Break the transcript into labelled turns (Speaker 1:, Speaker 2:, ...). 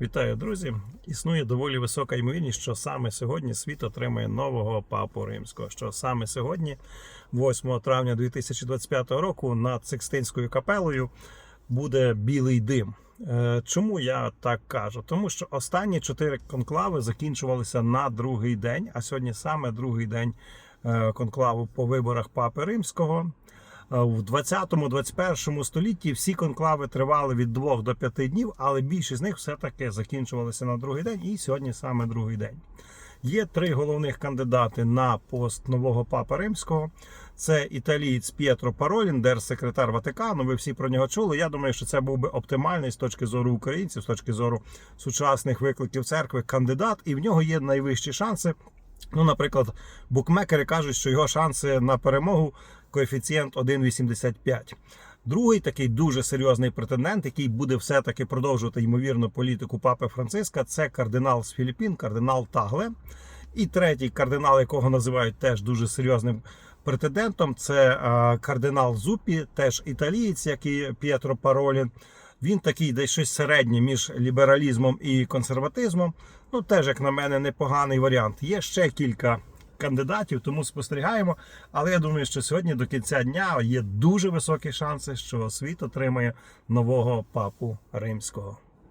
Speaker 1: Вітаю, друзі! Існує доволі висока ймовірність, що саме сьогодні світ отримає нового папу римського. Що саме сьогодні, 8 травня 2025 року, над Сикстинською капелою буде білий дим. Е, Чому я так кажу? Тому що останні чотири конклави закінчувалися на другий день, а сьогодні саме другий день е, конклаву по виборах папи римського. Е, В 20-21 столітті всі конклави тривали від 2 до 5 днів, але більшість з них все-таки закінчувалися на другий день, і сьогодні саме другий день. Є три головних кандидати на пост нового папи римського. Це італієць П'єтро Паролін, держсекретар Ватикану. Ви всі про нього чули. Я думаю, що це був би оптимальний з точки зору українців, з точки зору сучасних викликів церкви кандидат, і в нього є найвищі шанси. Ну, наприклад, букмекери кажуть, що його шанси на перемогу коефіцієнт 1,85. Другий такий дуже серйозний претендент, який буде все-таки продовжувати ймовірно політику папи Франциска, це кардинал з Філіппін, кардинал Тагле. І третій кардинал, якого називають теж дуже серйозним претендентом, це кардинал Зупі, теж італієць, як і П'єтро Паролін. Він такий десь щось середнє між лібералізмом і консерватизмом. Ну, теж, як на мене, непоганий варіант. Є ще кілька кандидатів, тому спостерігаємо. Але я думаю, що сьогодні до кінця дня є дуже високі шанси, що світ отримає нового папу римського.